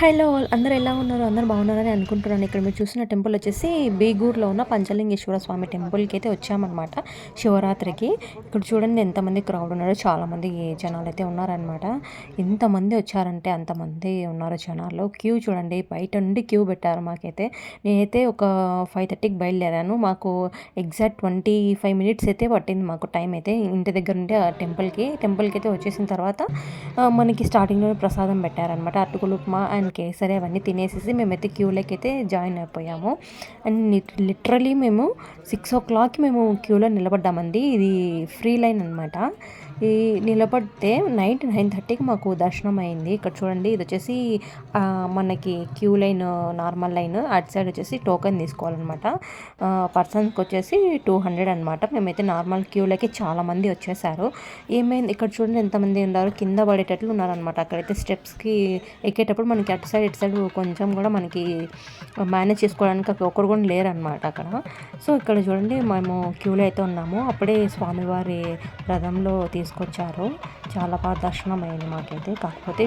Hello all అందరూ ఎలా ఉన్నారు? అందరూ బాగున్నారని అనుకుంటున్నాను. ఇక్కడ మీరు చూసిన టెంపుల్ వచ్చేసి బీగూర్లో ఉన్న పంచలింగేశ్వర స్వామి టెంపుల్కి అయితే వచ్చామన్నమాట శివరాత్రికి. ఇక్కడ చూడండి ఎంతమంది క్రౌడ్ ఉన్నారో చాలామంది జనాలు అయితే ఉన్నారనమాట ఎంతమంది వచ్చారంటే అంతమంది ఉన్నారు జనాలు క్యూ చూడండి బయట నుండి క్యూ పెట్టారు మాకైతే. నేనైతే ఒక ఫైవ్ థర్టీకి బయలుదేరాను. మాకు ఎగ్జాక్ట్ ట్వంటీ ఫైవ్ మినిట్స్ అయితే పట్టింది మాకు టైం అయితే. ఇంటి దగ్గర నుండి ఆ టెంపుల్కి టెంపుల్కి అయితే వచ్చేసిన తర్వాత మనకి స్టార్టింగ్లో ప్రసాదం పెట్టారనమాట అటుకులు ఉప్మా అండ్ కేసరి అవన్నీ తినేసేసి మేమైతే క్యూలోకి అయితే జాయిన్ అయిపోయాము. అండ్ లిటరలీ మేము సిక్స్ ఓ క్లాక్కి మేము క్యూలో నిలబడ్డామండి. ఇది ఫ్రీ లైన్ అనమాట ఈ నిలబడితే నైట్ నైన్ థర్టీకి మాకు దర్శనం అయింది. ఇక్కడ చూడండి ఇది వచ్చేసి మనకి క్యూ లైన్ నార్మల్ లైన్ అటు సైడ్ వచ్చేసి టోకెన్ తీసుకోవాలన్నమాట. పర్సన్స్కి వచ్చేసి టూ హండ్రెడ్ అనమాట మేమైతే నార్మల్ క్యూలకి చాలామంది వచ్చేసారు. ఏమైంది ఇక్కడ చూడండి ఎంతమంది ఉన్నారు కింద పడేటట్లు ఉన్నారనమాట అక్కడైతే స్టెప్స్కి ఎక్కేటప్పుడు మనకి అటు సైడ్ ఇటు సైడ్ కొంచెం కూడా మనకి మేనేజ్ చేసుకోవడానికి ఒకరు కూడా లేరనమాట అక్కడ. సో ఇక్కడ చూడండి మేము క్యూలో అయితే ఉన్నాము. అప్పుడే స్వామివారి రథంలో తీసుకొచ్చారు. చాలా బాగా దర్శనం అయింది మాకైతే. కాకపోతే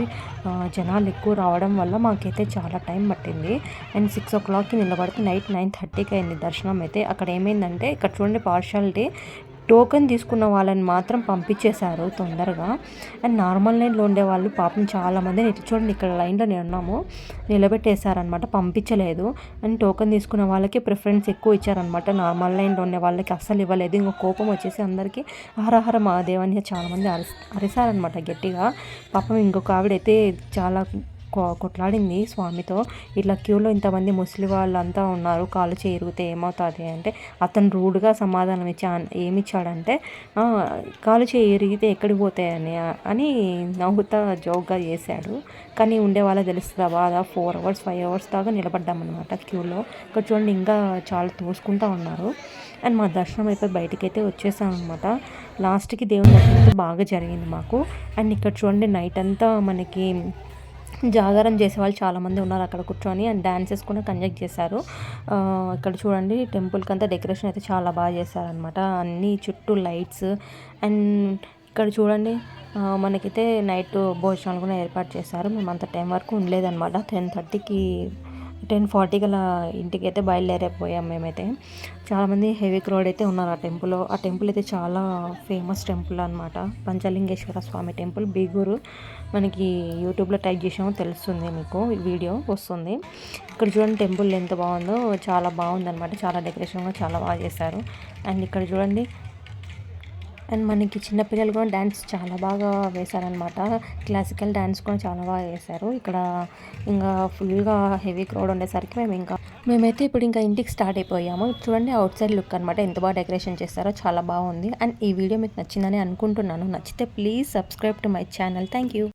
జనాలు ఎక్కువ రావడం వల్ల మాకైతే చాలా టైం పట్టింది. అండ్ సిక్స్ ఓ క్లాక్కి నిలబడితే నైట్ నైన్ థర్టీకి అయింది దర్శనం అయితే. అక్కడ ఏమైందంటే ఇక్కడ చూడండి పార్షాలిటీ టోకెన్ తీసుకున్న వాళ్ళని మాత్రం పంపించేశారు తొందరగా. అండ్ నార్మల్ లైన్లో ఉండే వాళ్ళు పాపం చాలామంది ఇటు చూడండి ఇక్కడ లైన్లో నేను ఉన్నాము నిలబెట్టేశారనమాట పంపించలేదు. అండ్ టోకెన్ తీసుకున్న వాళ్ళకి ప్రిఫరెన్స్ ఎక్కువ ఇచ్చారనమాట నార్మల్ లైన్లో ఉండే వాళ్ళకి అస్సలు ఇవ్వలేదు. ఇంకో కోపం వచ్చేసి అందరికీ హరహర మహాదేవని చాలామంది అరి అరిసారనమాట గట్టిగా. పాపం ఇంకొక ఆవిడైతే చాలా కొట్లాడింది స్వామితో. ఇట్లా క్యూలో ఇంతమంది ముసలి వాళ్ళంతా ఉన్నారు కాలు చేరిగితే ఏమవుతుంది? అంటే అతను రూడ్గా సమాధానం ఇచ్చా ఏమిచ్చాడంటే కాలు చేరిగితే ఎక్కడికి పోతాయని అని నవ్వుతా జోక్గా చేశాడు. కానీ ఉండే వాళ్ళ తెలుస్తుందా బాధ? ఫోర్ అవర్స్ ఫైవ్ అవర్స్ దాకా నిలబడ్డామన్నమాట క్యూలో. ఇక్కడ చూడండి ఇంకా చాలా తోసుకుంటూ ఉన్నారు. అండ్ మా దర్శనం అయిపోయి బయటికి అయితే వచ్చేసాం లాస్ట్కి దేవుని దర్శనం బాగా జరిగింది మాకు. అండ్ ఇక్కడ చూడండి నైట్ అంతా మనకి జాగారం చేసేవాళ్ళు చాలామంది ఉన్నారు అక్కడ కూర్చొని అండ్ డ్యాన్సెస్ కూడా కండక్ట్ చేశారు. ఇక్కడ చూడండి టెంపుల్కి అంతా డెకరేషన్ అయితే చాలా బాగా చేశారనమాట అన్ని చుట్టూ లైట్స్ అండ్ ఇక్కడ చూడండి మనకైతే నైట్ భోజనాలు కూడా ఏర్పాటు చేశారు. మేము అంత టైం వరకు ఉండలేదన్నమాట. టెన్ థర్టీకి టెన్ ఫార్టీకి అలా ఇంటికి అయితే బయలుదేరిపోయాం మేమైతే. చాలామంది హెవీ క్రౌడ్ అయితే ఉన్నారు ఆ టెంపుల్లో. ఆ టెంపుల్ అయితే చాలా ఫేమస్ టెంపుల్ అనమాట పంచలింగేశ్వర స్వామి టెంపుల్ బీగూరు. మనకి యూట్యూబ్లో టైప్ చేసామో తెలుస్తుంది మీకు. వీడియో వస్తుంది. ఇక్కడ చూడండి టెంపుల్ ఎంత బాగుందో. చాలా బాగుందన్నమాట. చాలా డెకరేషన్ కూడా చాలా బాగా చేశారు. అండ్ ఇక్కడ చూడండి అండ్ మనకి చిన్నపిల్లలు కూడా డ్యాన్స్ చాలా బాగా వేశారనమాట క్లాసికల్ డ్యాన్స్ కూడా చాలా బాగా వేశారు. ఇక్కడ ఇంకా ఫుల్గా హెవీ క్రౌడ్ ఉండేసరికి మేము ఇంకా మేమైతే ఇప్పుడు ఇంకా ఇంటికి స్టార్ట్ అయిపోయాము. చూడండి అవుట్ సైడ్ లుక్ అనమాట ఎంత బాగా డెకరేషన్ చేస్తారో చాలా బాగుంది. అండ్ ఈ వీడియో మీకు నచ్చిందని అనుకుంటున్నాను. నచ్చితే please subscribe to my channel thank you